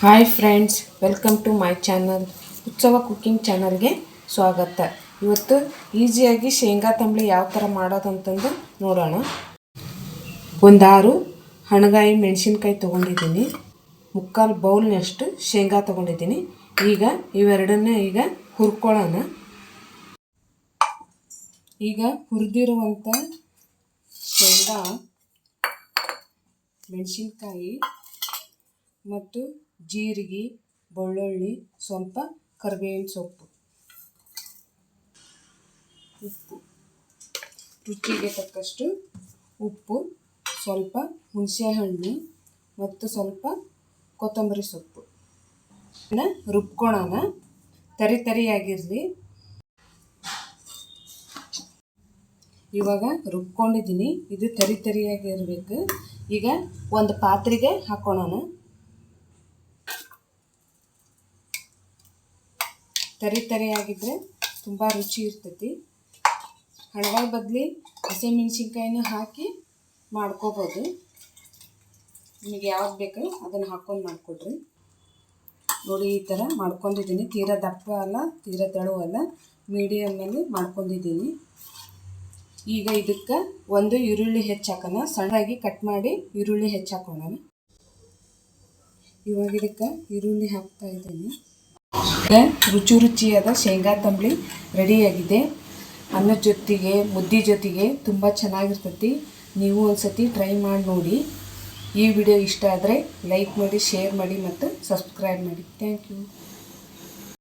Hi friends, welcome to my channel. Utsava cooking ಚಾನಲ್ಗೆ ಸ್ವಾಗತ. ಇವತ್ತು ಈಸಿಯಾಗಿ ಶೇಂಗಾ ತಂಬಳಿ ಯಾವ ಥರ ಮಾಡೋದಂತಂದು ನೋಡೋಣ. ಒಂದಾರು ಹಣಗಾಯಿ ಮೆಣಸಿನ್ಕಾಯಿ ತೊಗೊಂಡಿದ್ದೀನಿ. ಮುಕ್ಕಾಲು ಬೌಲ್ನಷ್ಟು ಶೇಂಗಾ ತೊಗೊಂಡಿದ್ದೀನಿ. ಈಗ ಇವೆರಡನ್ನ ಈಗ ಹುರ್ಕೊಳ್ಳೋಣ. ಈಗ ಹುರಿದಿರುವಂಥ ಶೇಂಗಾ, ಮೆಣಸಿನ್ಕಾಯಿ ಮತ್ತು ಜೀರಿಗೆ, ಬೆಳ್ಳುಳ್ಳಿ, ಸ್ವಲ್ಪ ಕರಿಬೇವಿನ ಸೊಪ್ಪು. ಉಪ್ಪು. ರುಚಿಗೆ ತಕ್ಕಷ್ಟು ಉಪ್ಪು, ಸ್ವಲ್ಪ ಹುಣಸೆಹಣ್ಣು ಮತ್ತು ಸ್ವಲ್ಪ ಕೊತ್ತಂಬರಿ ಸೊಪ್ಪು. ಇದನ್ನ ರುಬ್ಕೊಳ್ಳೋಣ ತರಿ ತರಿಯಾಗಿರಲಿ. ಇವಾಗ ರುಬ್ಕೊಂಡಿದ್ದೀನಿ. ಇದು ತರಿ ತರಿಯಾಗಿರಬೇಕು. ಈಗ ಒಂದು ಪಾತ್ರೆಗೆ ಹಾಕೊಳ್ಳೋಣ ತರಿ ತರಿಯಾಗಿದ್ದರೆ ತುಂಬ ರುಚಿ ಇರ್ತೈತಿ. ಹಣಗಳ ಬದಲಿ ಹಸಿಮೆಣ್ಸಿನ್ಕಾಯಿನೂ ಹಾಕಿ ಮಾಡ್ಕೋಬೋದು. ನಿಮಗೆ ಯಾವ್ದು ಬೇಕು ಅದನ್ನು ಹಾಕ್ಕೊಂಡು ಮಾಡಿಕೊಡ್ರಿ. ನೋಡಿ, ಈ ಥರ ಮಾಡ್ಕೊಂಡಿದ್ದೀನಿ. ತೀರಾ ದಪ್ಪ ಅಲ್ಲ, ತೀರಾ ತೆಳು ಅಲ್ಲ ಮೀಡಿಯಮಲ್ಲಿ ಮಾಡ್ಕೊಂಡಿದ್ದೀನಿ. ಈಗ ಇದಕ್ಕೆ ಒಂದು ಈರುಳ್ಳಿ ಹೆಚ್ಚಾಕೋಣ. ಸಣ್ಣಾಗಿ ಕಟ್ ಮಾಡಿ ಈರುಳ್ಳಿ ಹೆಚ್ಚಾಕೋಣ. ಇವಾಗ ಇದಕ್ಕೆ ಈರುಳ್ಳಿ ಹಾಕ್ತಾ ಇದ್ದೀನಿ. ರುಚಿ ರುಚಿಯಾದ ಶೇಂಗಾ ತಂಬಳಿ ರೆಡಿಯಾಗಿದೆ. ಅನ್ನದ ಜೊತೆಗೆ, ಮುದ್ದೆ ಜೊತೆಗೆ ತುಂಬ ಚೆನ್ನಾಗಿರ್ತೈತಿ. ನೀವು ಒಂದ್ಸತಿ ಟ್ರೈ ಮಾಡಿ ನೋಡಿ. ಈ ವಿಡಿಯೋ ಇಷ್ಟ ಆದರೆ ಲೈಕ್ ಮಾಡಿ, ಶೇರ್ ಮಾಡಿ ಮತ್ತು ಸಬ್ಸ್ಕ್ರೈಬ್ ಮಾಡಿ. Thank you.